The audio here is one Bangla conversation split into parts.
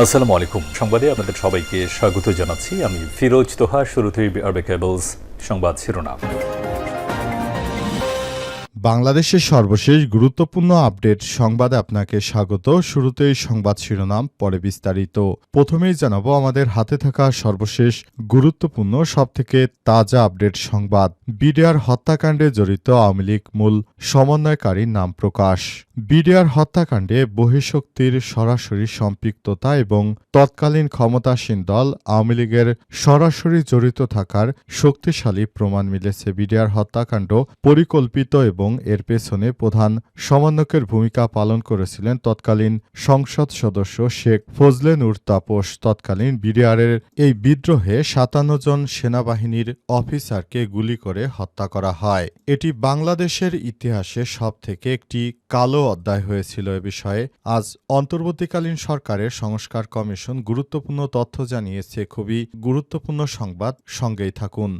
আসসালামু আলাইকুম। সংবাদে আপনাদের সবাইকে স্বাগত জানাচ্ছি। আমি ফিরোজ তোহা, শুরুতেই আরবে কেবলস সংবাদ শিরোনাম। বাংলাদেশের সর্বশেষ গুরুত্বপূর্ণ আপডেট সংবাদে আপনাকে স্বাগত। শুরুতেই সংবাদ শিরোনাম, পরে বিস্তারিত। প্রথমেই জানাব, আমাদের হাতে থাকা সর্বশেষ গুরুত্বপূর্ণ, সবথেকে তাজা আপডেট সংবাদ। বিডিআর হত্যাকাণ্ডে জড়িত আওয়ামী লীগ মূল সমন্বয়কারীর নাম প্রকাশ। বিডিআর হত্যাকাণ্ডে বহিঃশক্তির সরাসরি সম্পৃক্ততা এবং তৎকালীন ক্ষমতাসীন দল আওয়ামী লীগের সরাসরি জড়িত থাকার শক্তিশালী প্রমাণ মিলেছে বিডিআর হত্যাকাণ্ড পরিকল্পিত এবং এর পেছনে প্রধান সমন্বয়কের ভূমিকা পালন করেছিলেন তৎকালীন সংসদ সদস্য শেখ ফজলে নূর তাপস। তৎকালীন বিডিআরের এই বিদ্রোহে সাতান্ন জন সেনাবাহিনীর অফিসারকে গুলি করে হত্যা করা হয়। এটি বাংলাদেশের ইতিহাসে সব থেকে একটি কালো অধ্যায় হয়েছিল এ বিষয়ে। আজ অন্তর্বর্তীকালীন সরকারের সংস্কার কমিশন গুরুত্বপূর্ণ তথ্য জানিয়েছে। খুবই গুরুত্বপূর্ণ সংবাদ। সঙ্গেই থাকুন।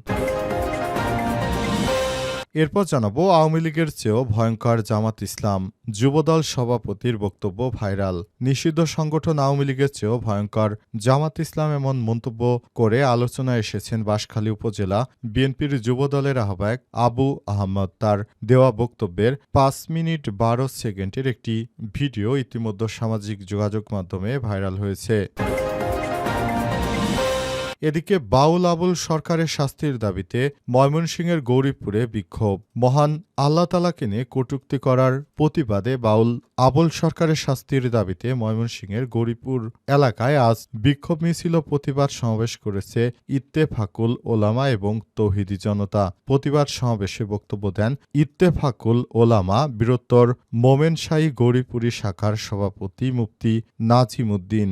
এরপর জানাব আওয়ামী লীগের চেয়েও ভয়ঙ্কর জামাত ইসলাম, যুবদল সভাপতির বক্তব্য ভাইরাল। নিষিদ্ধ সংগঠন আওয়ামী লীগের চেয়েও ভয়ঙ্কর। জামাত ইসলাম এমন মন্তব্য করে আলোচনায় এসেছেন বাঁশখালী উপজেলা বিএনপির যুবদলের আহ্বায়ক আবু আহমদ। তার দেওয়া বক্তব্যের পাঁচ মিনিট বারো সেকেন্ডের একটি ভিডিও ইতিমধ্যে সামাজিক যোগাযোগ মাধ্যমে ভাইরাল হয়েছে। এদিকে বাউল আবুল সরকারের শাস্তির দাবিতে ময়মনসিংহের গৌরীপুরে বিক্ষোভ। মহান আল্লাহ তালাকে নিয়ে কটূক্তি করার প্রতিবাদে বাউল আবুল সরকারের শাস্তির দাবিতে ময়মনসিংহের গৌরীপুর এলাকায় আজ বিক্ষোভ মিছিল প্রতিবাদ সমাবেশ করেছে ইত্তেফাকুল ওলামা এবং তৌহিদি জনতা। প্রতিবাদ সমাবেশে বক্তব্য দেন ইত্তেফাকুল ওলামা বীরত্তর মোমেনশাহী গৌরীপুরী শাখার সভাপতি মুফতি নাজিমুদ্দিন।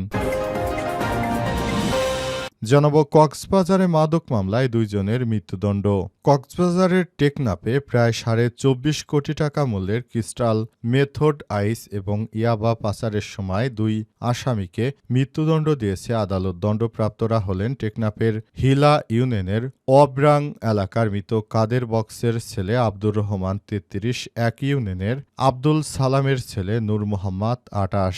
জানাব কক্সবাজারে মাদক মামলায় দুইজনের মৃত্যুদণ্ড। কক্সবাজারের টেকনাপে প্রায় সাড়ে চব্বিশ কোটি টাকা মূল্যের ক্রিস্টাল, মেথড আইস এবং ইয়াবা পাচারের সময় দুই আসামিকে মৃত্যুদণ্ড দিয়েছে আদালত। দণ্ডপ্রাপ্তরা হলেন টেকনাপের হিলা ইউনিয়নের অব্রাং এলাকার মৃত কাদের বক্সের ছেলে আব্দুর রহমান তেত্রিশ, এক ইউনিয়নের আব্দুল সালামের ছেলে নূর মোহাম্মদ আটাশ।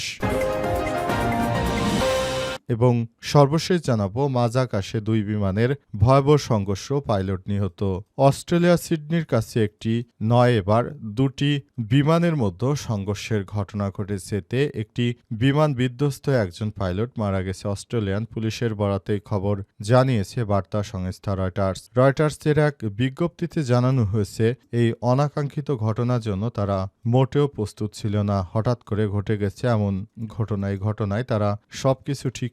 এবং সর্বশেষ জানাব মাঝ আকাশে দুই বিমানের ভয়াবহ সংঘর্ষ পাইলট নিহত। অস্ট্রেলিয়া সিডনির কাছে একটি নয় এবার দুটি বিমানের মধ্যে সংঘর্ষের ঘটনা ঘটেছে। এতে একটি বিমান বিধ্বস্ত একজন পাইলট মারা গেছে। অস্ট্রেলিয়ান পুলিশের বরাতে খবর জানিয়েছে বার্তা সংস্থা রয়টার্স। রয়টার্সের এক বিজ্ঞপ্তিতে জানানো হয়েছে, এই অনাকাঙ্ক্ষিত ঘটনার জন্য তারা মোটেও প্রস্তুত ছিল না। হঠাৎ করে ঘটে গেছে এমন ঘটনায় ঘটনায় তারা সবকিছু ঠিক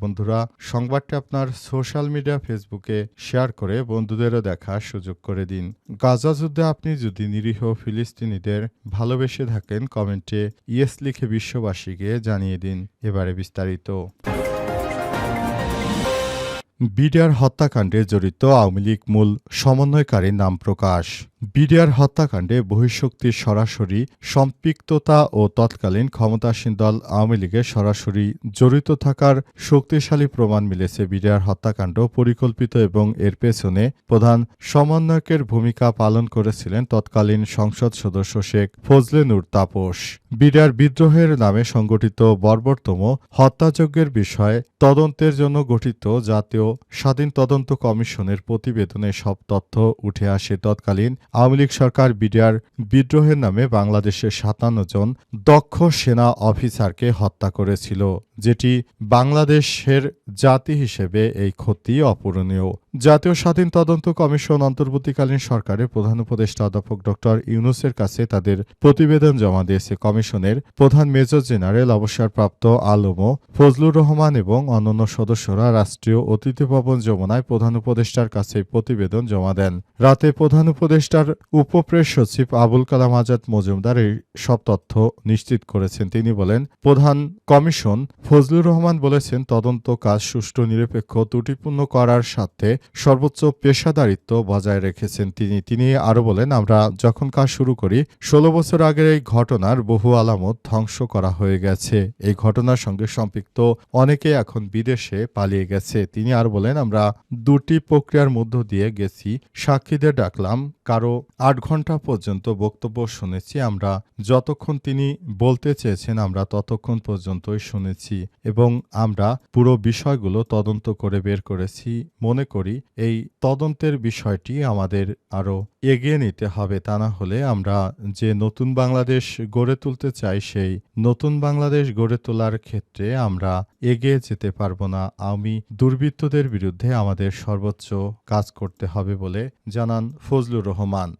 বন্ধুরা, সংবাদটি আপনার সোশ্যাল মিডিয়া ফেসবুকে শেয়ার করে বন্ধুদেরও দেখার সুযোগ করে দিন। গাজা যুদ্ধে আপনি যদি নিরীহ ফিলিস্তিনিদের ভালোবেসে থাকেন, কমেন্টে ইয়েস লিখে বিশ্ববাসীকে জানিয়ে দিন। এবারে বিস্তারিত। বিডিআর হত্যাকাণ্ডে জড়িত আওয়ামী লীগ মূল সমন্বয়কারীর নাম প্রকাশ। বিডিআর হত্যাকাণ্ডে বহিঃশক্তির সরাসরি সম্পৃক্ততা ও তৎকালীন ক্ষমতাসীন দল আওয়ামী লীগের সরাসরি জড়িত থাকার শক্তিশালী প্রমাণ মিলেছে বিডিআর হত্যাকাণ্ড পরিকল্পিত এবং এর পেছনে প্রধান সমন্বয়কের ভূমিকা পালন করেছিলেন তৎকালীন সংসদ সদস্য শেখ ফজলে নূর তাপস। বিডিআর বিদ্রোহের নামে সংগঠিত বর্বরতম হত্যাযজ্ঞের বিষয়ে তদন্তের জন্য গঠিত জাতীয় স্বাধীন তদন্ত কমিশনের প্রতিবেদনে সব তথ্য উঠে আসে তৎকালীন আওয়ামী লীগ সরকার বিডিআর বিদ্রোহের নামে বাংলাদেশের সাতান্ন জন দক্ষ সেনা অফিসারকে হত্যা করেছিল, যেটি বাংলাদেশের জাতি হিসেবে এই ক্ষতি অপূরণীয়। জাতীয় স্বাধীন তদন্ত কমিশন অন্তর্বর্তীকালীন সরকারের প্রধান উপদেষ্টা অধ্যাপক ডক্টর ইউনুসের কাছে তাদের প্রতিবেদন জমা দিয়েছে। কমিশনের প্রধান মেজর জেনারেল, অবসরপ্রাপ্ত আলমো ফজলুর রহমান এবং অন্যান্য সদস্যরা রাষ্ট্রীয় অতিথি ভবন যমুনায় প্রধান উপদেষ্টার কাছে প্রতিবেদন জমা দেন। রাতে প্রধান উপদেষ্টার উপপ্রেস সচিব আবুল কালাম আজাদ মজুমদার এই সব তথ্য নিশ্চিত করেছেন। তিনি বলেন, প্রধান কমিশন ফজলুর রহমান বলেছেন, তদন্ত কাজ সুষ্ঠু, নিরপেক্ষ, ত্রুটিপূর্ণ করার সাথে সর্বোচ্চ পেশাদারিত্ব বজায় রেখেছেন তিনি। তিনি আরও বলেন, আমরা যখন কাজ শুরু করি, ষোলো বছর আগের এই ঘটনার বহু আলামত ধ্বংস করা হয়ে গেছে। এই ঘটনার সঙ্গে সম্পৃক্ত অনেকে এখন বিদেশে পালিয়ে গেছে। তিনি আর বলেন, আমরা দুটি প্রক্রিয়ার মধ্য দিয়ে গেছি। সাক্ষীদের ডাকলাম, কারও আট ঘণ্টা পর্যন্ত বক্তব্য শুনেছি। আমরা যতক্ষণ তিনি বলতে চেয়েছেন, আমরা ততক্ষণ পর্যন্তই শুনেছি এবং আমরা পুরো বিষয়গুলো তদন্ত করে বের করেছি। মনে করি এই তদন্তের বিষয়টি আমাদের আরও এগিয়ে নিতে হবে। তা না হলে আমরা যে নতুন বাংলাদেশ গড়ে তুলতে চাই, সেই নতুন বাংলাদেশ গড়ে তোলার ক্ষেত্রে আমরা এগিয়ে যেতে পারব না। আমি দুর্বৃত্তদের বিরুদ্ধে আমাদের সর্বোচ্চ কাজ করতে হবে বলে জানান ফজলুর রহমান।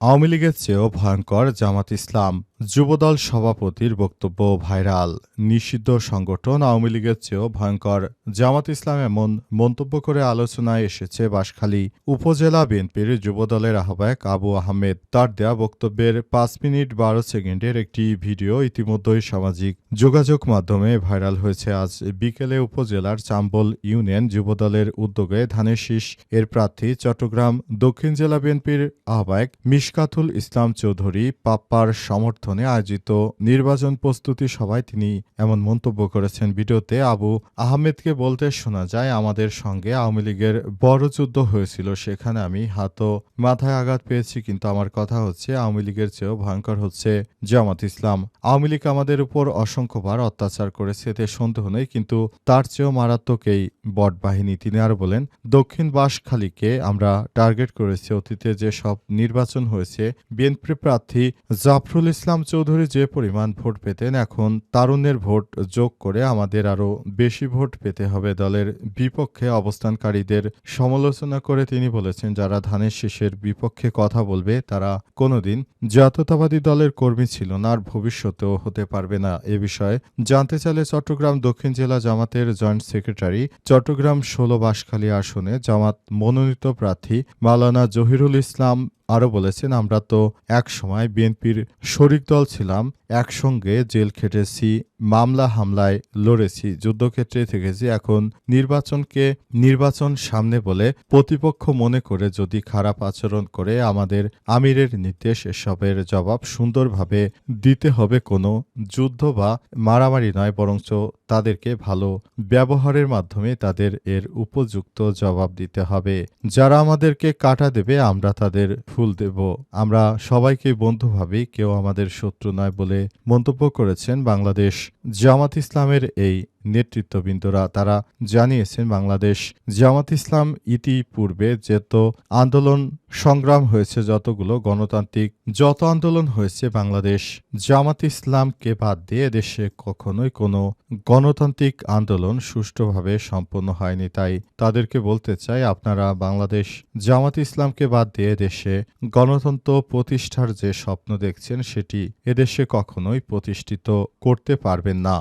আওয়ামী লীগের চেয়েও ভয়ঙ্কর জামাত ইসলাম। যুবদল সভাপতির বক্তব্য ভাইরাল। নিষিদ্ধ সংগঠন আওয়ামী লীগের চেয়েও ভয়ঙ্কর। জামাত ইসলাম এমন মন্তব্য করে আলোচনায় এসেছে বাঁশখালী উপজেলা বিএনপির যুবদলের আহ্বায়ক আবু আহমেদ। তার দেয়া বক্তব্যের পাঁচ মিনিট বারো সেকেন্ডের একটি ভিডিও ইতিমধ্যেই সামাজিক যোগাযোগ মাধ্যমে ভাইরাল হয়েছে। আজ বিকেলে উপজেলার চাম্বল ইউনিয়ন যুবদলের উদ্যোগে ধানের শীষ এর প্রার্থী চট্টগ্রাম দক্ষিণ জেলা বিএনপির আহ্বায়ক মিশকাতুল ইসলাম চৌধুরী পাপ্পার সমর্থনে আয়োজিত নির্বাচন প্রস্তুতি সভায় তিনি এমন মন্তব্য করেছেন। ভিডিওতে আবু আহমেদকে বলতে শোনা যায়, আমাদের সঙ্গে আওয়ামী লীগের বড় যুদ্ধ হয়েছিল, সেখানে আমি হাতো মাথায় আঘাত পেয়েছি, কিন্তু আমার কথা হচ্ছে, আওয়ামী লীগের চেয়েও ভয়ঙ্কর হচ্ছে জামাত ইসলাম। আওয়ামী লীগ আমাদের উপর অসংখ্যবার অত্যাচার করেছে, এতে সন্দেহ নেই, কিন্তু তার চেয়েও মারাত্মক এই বট বাহিনী। তিনি আরও বলেন, দক্ষিণ বাসখালীকে আমরা টার্গেট করেছি, অতীতে যে সব নির্বাচন হয়েছে, বিএনপি প্রার্থী জাফরুল ইসলাম চৌধুরী যে পরিমাণ ভোট পেতেন, এখন তারুণ্যের ভোট যোগ করে আমাদের আরও বেশি ভোট পেতে হবে দলের বিপক্ষে অবস্থানকারীদের। সমালোচনা করে তিনি বলেছেন, যারা ধানের শীষের বিপক্ষে কথা বলবে, তারা কোনোদিন জাতীয়তাবাদী দলের কর্মী ছিল না, আর ভবিষ্যতেও হতে পারবে না। এ বিষয়ে জানতে চাইলে চট্টগ্রাম দক্ষিণ জেলা জামাতের জয়েন্ট সেক্রেটারি চট্টগ্রাম ষোলো বাঁশখালী আসনে জামাত মনোনীত প্রার্থী মালানা জহিরুল ইসলাম আরও বলেছেন আমরা তো এক সময় বিএনপির শরিক দল ছিলাম একসঙ্গে জেল খেটেছি, মামলা হামলায় লড়েছি, যুদ্ধক্ষেত্রে থেকেছি। এখন নির্বাচনকে নির্বাচন সামনে বলে প্রতিপক্ষ মনে করে যদি খারাপ আচরণ করে আমাদের আমিরের নির্দেশ, এসবের জবাব সুন্দরভাবে দিতে হবে কোনো যুদ্ধ বা মারামারি নয়, বরঞ্চ তাদেরকে ভালো ব্যবহারের মাধ্যমে তাদের এর উপযুক্ত জবাব দিতে হবে। যারা আমাদেরকে কাটা দেবে, আমরা তাদের ফুল দেব। আমরা সবাইকে বন্ধু ভাবি, কেউ আমাদের শত্রু নয় বলে মন্তব্য করেছেন বাংলাদেশ জামাত ইসলামের এই নেতৃত্ববৃন্দরা তারা জানিয়েছেন বাংলাদেশ জামাত ইসলাম ইতিপূর্বে যেত আন্দোলন সংগ্রাম হয়েছে, যতগুলো গণতান্ত্রিক যত আন্দোলন হয়েছে, বাংলাদেশ জামাত ইসলামকে বাদ দিয়ে দেশে কখনোই কোনো গণতান্ত্রিক আন্দোলন সুষ্ঠুভাবে সম্পন্ন হয়নি। তাই তাদেরকে বলতে চাই, আপনারা বাংলাদেশ জামাত ইসলামকে বাদ দিয়ে দেশে গণতন্ত্র প্রতিষ্ঠার যে স্বপ্ন দেখছেন, সেটি এদেশে কখনোই প্রতিষ্ঠিত করতে পারবেন না।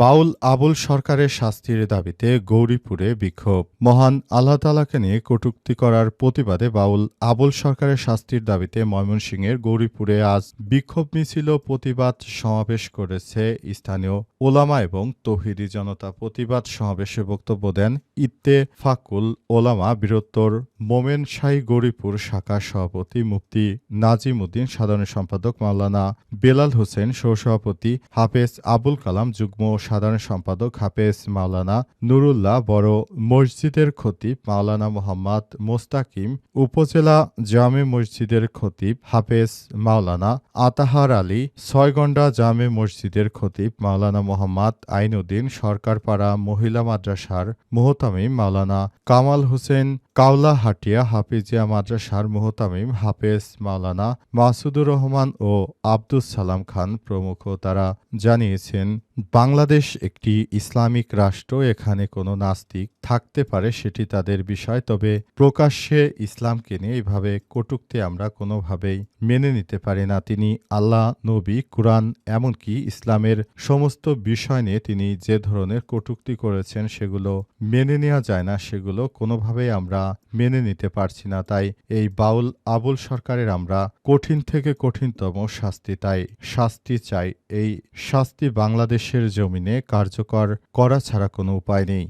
বাউল আবুল সরকারের শাস্তির দাবিতে গৌরীপুরে বিক্ষোভ। মহান আল্লাহ তালাকে নিয়ে কটূক্তি করার প্রতিবাদে বাউল আবুল সরকারের শাস্তির দাবিতে ময়মনসিংহের গৌরীপুরে আজ বিক্ষোভ মিছিল প্রতিবাদ সমাবেশ করেছে স্থানীয় ওলামা এবং তহিদি জনতা। প্রতিবাদ সমাবেশে বক্তব্য দেন ইত্তে ফাকুল ওলামা বীরত্তর মোমেন শাহী গৌরীপুর শাখার সভাপতি মুফতি নাজিম উদ্দিন সাধারণ সম্পাদক মাওলানা বেলাল হোসেন, সহসভাপতি হাফেজ আবুল কালাম, যুগ্ম সাধারণ সম্পাদক হাফেজ মাওলানা নুরুল্লাহ, বড় মসজিদের খতিব মাওলানা মোহাম্মদ মোস্তাকিম, উপজেলা জামে মসজিদের খতিব হাফেজ মাওলানা আতাহার আলী, ছয়গন্ডা জামে মসজিদের খতিব মাওলানা মোহাম্মদ আইনউদ্দিন সরকারপাড়া মহিলা মাদ্রাসার মোহতামিম মাওলানা কামাল হোসেন কাওলা হাটিয়া হাফিজিয়া মাদ্রাসার মোহতামিম হাফেজ মাওলানা মাসুদুর রহমান ও আব্দুস সালাম খান প্রমুখ। তারা জানিয়েছেন, বাংলাদেশ একটি ইসলামিক রাষ্ট্র, এখানে কোনো নাস্তিক থাকতে পারে সেটি তাদের বিষয়, তবে প্রকাশ্যে ইসলামকে নিয়ে এইভাবে কটূক্তি আমরা কোনোভাবেই মেনে নিতে পারি না। তিনি আল্লাহ, নবী, কুরআন, এমনকি ইসলামের সমস্ত বিষয় নিয়ে তিনি যে ধরনের কটূক্তি করেছেন সেগুলো মেনে নেওয়া যায় না, সেগুলো কোনোভাবেই আমরা মেনে নিতে পারছি না, তাই এই বাউল আবুল সরকারের আমরা কঠিন থেকে কঠিনতম শাস্তি, তাই শাস্তি চাই। এই শাস্তি বাংলাদেশের জমিনে কার্যকর করা ছাড়া কোনো উপায় নেই।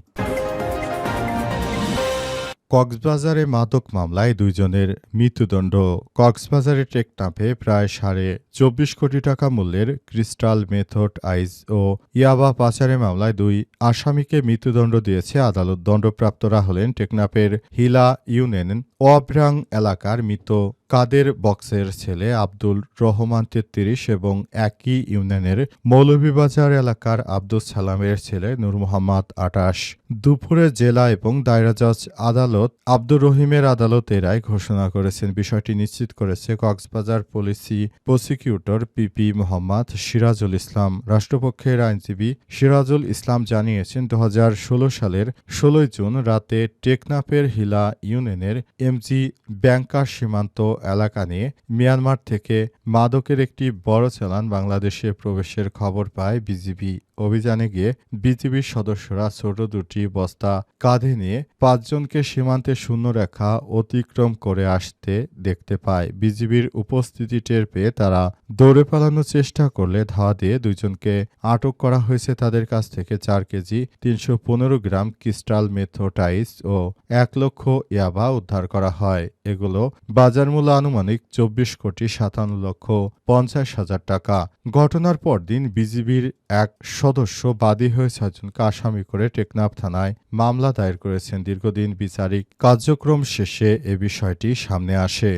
কক্সবাজারে মাদক মামলায় দুইজনের মৃত্যুদণ্ড। কক্সবাজারে টেকনাফে প্রায় সাড়ে চব্বিশ কোটি টাকা মূল্যের ক্রিস্টাল মেথড আইস ও ইয়াবা পাচারে মামলায় দুই আসামিকে মৃত্যুদণ্ড দিয়েছে আদালত। দণ্ডপ্রাপ্তরা হলেন টেকনাফের হিলা ইউনিয়ন অভ্রাং এলাকার মৃত কাদের বক্সের ছেলে আব্দুল রহমান তেত্রিশ এবং একই ইউনিয়নের মৌলভীবাজার এলাকার আব্দুল সালামের ছেলে নূর মোহাম্মদ আটাশ। দুপুরে জেলা এবং দায়রা জজ আদালত আব্দুর রহিমের আদালত এ রায় ঘোষণা করেছেন। বিষয়টি নিশ্চিত করেছে কক্সবাজার পুলিশি প্রসিকিউটর পিপি মোহাম্মদ সিরাজুল ইসলাম। রাষ্ট্রপক্ষের আইনজীবী সিরাজুল ইসলাম জানিয়েছেন দু হাজার ষোলো সালের ষোলোই জুন রাতে টেকনাফের হিলা ইউনিয়নের এমজি ব্যাংকার সীমান্ত এলাকা নিয়ে মিয়ানমার থেকে মাদকের একটি বড় চালান বাংলাদেশে প্রবেশের খবর পায় বিজিবি। অভিযানে গিয়ে বিজিবির সদস্যরা ছোট দুটি বস্তা কাঁধে নিয়ে পাঁচজনকে সীমান্তে শূন্যরেখা অতিক্রম করে আসতে দেখতে পায়। বিজিবির উপস্থিতি টের পেয়ে তারা দৌড়ে পালানোর চেষ্টা করলে ধাওয়া দিয়ে দুইজনকে আটক করা হয়েছে। তাদের কাছ থেকে চার কেজি, তিনশো পনেরো গ্রাম ক্রিস্টাল মেথোটাইস ও এক লক্ষ ইয়াবা উদ্ধার করা হয়। এগুলো বাজার মূল্য আনুমানিক চব্বিশ কোটি সাতান্ন লক্ষ পঞ্চাশ হাজার টাকা। ঘটনার পরদিন বিজিবির এক সদস্য বাদী হয়ে ছয়জনকে আসামি করে টেকনাফ থানায় মামলা দায়ের করেছেন। দীর্ঘদিন বিচারিক কার্যক্রম শেষে এ বিষয়টি সামনে আসে।